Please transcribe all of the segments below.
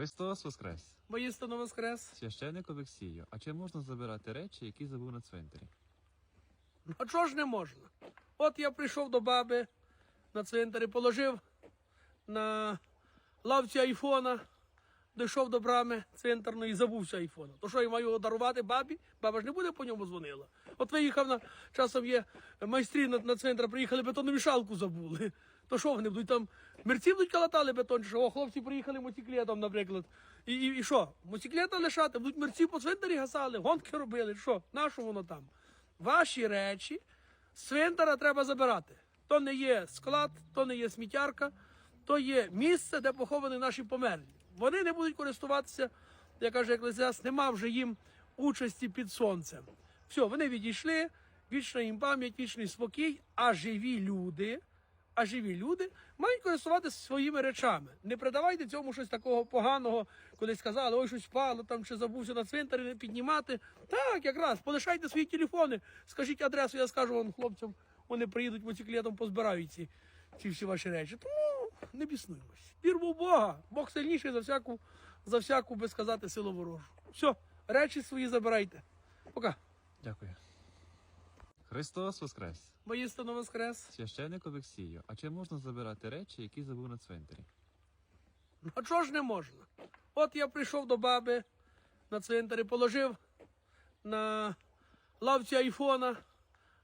Христос Воскрес! Воістину воскрес. Священник Олексію, а чи можна забирати речі, які забув на цвинтарі? А чого ж не можна? От я прийшов до баби на цвинтарі, положив на лавці айфона, дійшов до брами цвинтарної і забувся айфона. То що я маю його дарувати бабі? Баба ж не буде по ньому дзвонила. От виїхав на часом є майстрі на, на цвинтар, приїхали бетономішалку забули. То що вони будуть там мерці будуть калатали бетон, що хлопці приїхали мотоциклетом, наприклад. І, і, і що? Мотоциклета лишати, будуть мерці по цвинтарі гасали, гонки робили. Що? Нащо воно там? Ваші речі з цвинтара треба забирати. То не є склад, то не є сміттярка, то є місце, де поховані наші померлі. Вони не будуть користуватися, як каже Еклезіаст, нема вже їм участі під сонцем. Все, вони відійшли, вічна їм пам'ять, вічний спокій, а живі люди. А живі люди мають користуватися своїми речами. Не придавайте цьому щось такого поганого, коли сказали, ой, щось впало там чи забувся на цвинтарі не піднімати. Так, якраз полишайте свої телефони, скажіть адресу, я скажу вам хлопцям, вони приїдуть мотоциклетом, позбирають ці, ці всі ваші речі. Тому не біснуємось. Вірмо в Бога. Бог сильніший за всяку, за всяку, би сказати, силу ворожу. Все, речі свої забирайте. Пока. Дякую. Христос Воскрес! Воістину воскрес. Священник Олексію, а чи можна забирати речі, які забув на цвинтарі? А чого ж не можна? От я прийшов до баби на цвинтарі, положив на лавці айфона,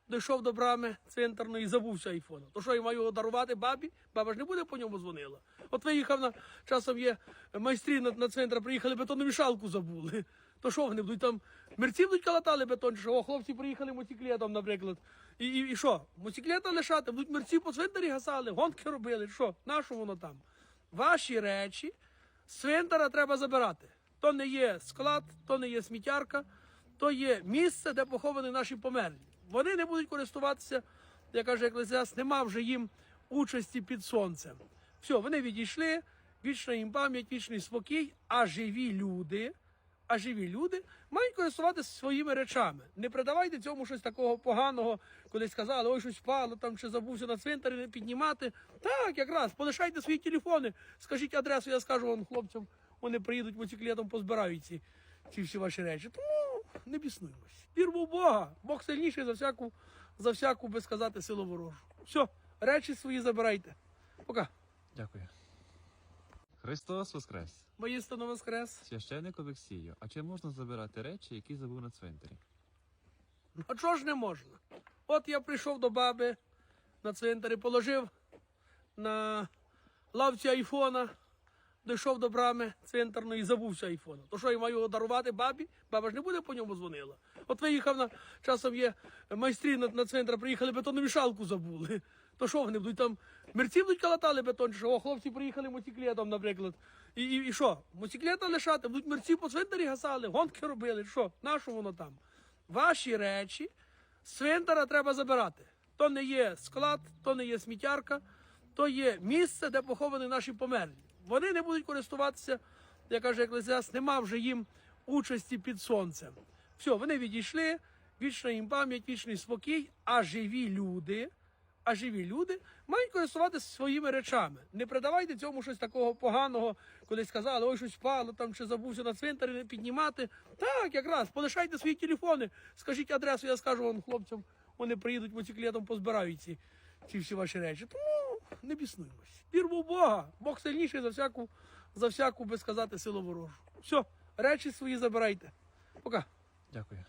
дійшов до брами цвинтарної і забувся айфона. То що я маю його дарувати бабі? Баба ж не буде по ньому дзвонила. От виїхав на часом є майстрі на, на цвинтар, приїхали бетономішалку забули. То що вони будуть там мерці будуть калатали бетон, що О, хлопці приїхали мотоциклетом, наприклад. І, і, і що? Мотоциклета лишати, будуть мерці по цвинтарі гасали, гонки робили. Що? Нащо воно там? Ваші речі з цвинтара треба забирати. То не є склад, то не є сміттярка, то є місце, де поховані наші померлі. Вони не будуть користуватися, як каже Еклезіаст, нема вже їм участі під сонцем. Все, вони відійшли, вічна їм пам'ять, вічний спокій, а живі люди. А живі люди мають користуватися своїми речами. Не придавайте цьому щось такого поганого, коли сказали, ой, щось впало там чи забувся на цвинтарі не піднімати. Так, якраз полишайте свої телефони, скажіть адресу, я скажу вам хлопцям, вони приїдуть мотоциклетом, позбирають ці, ці всі ваші речі. Тому не біснуємось. Вірмо в Бога. Бог сильніший за всяку, за всяку, би сказати, силу ворожу. Все, речі свої забирайте. Пока. Дякую. Христос Воскрес! Воістину воскрес. Священник Олексію, а чи можна забирати речі, які забув на цвинтарі? А чого ж не можна? От я прийшов до баби на цвинтарі, положив на лавці айфона, дійшов до брами цвинтарної і забувся айфона. То що я маю його дарувати бабі? Баба ж не буде по ньому дзвонила. От виїхав на часом є майстрі на, на цвинтар, приїхали бетономішалку забули. То що вони будуть там мерці будуть калатали бетон, чи що О, хлопці приїхали мотоциклетом, наприклад. І, і, і що? Мотоциклета лишати, будуть мерці по цвинтарі гасали, гонки робили. Що? Нащо воно там? Ваші речі з цвинтара треба забирати. То не є склад, то не є сміттярка, то є місце, де поховані наші померлі. Вони не будуть користуватися, як каже Еклезіаст, нема вже їм участі під сонцем. Все, вони відійшли, вічна їм пам'ять, вічний спокій, а живі люди. А живі люди мають користуватися своїми речами. Не придавайте цьому щось такого поганого, коли сказали, ой, щось впало там чи забувся на цвинтарі не піднімати. Так, якраз полишайте свої телефони, скажіть адресу, я скажу вам хлопцям, вони приїдуть мотоциклетом, позбирають ці, ці всі ваші речі. Тому не біснуємось. Вірмо в Бога. Бог сильніший за всяку, за всяку, би сказати, силу ворожу. Все, речі свої забирайте. Пока. Дякую.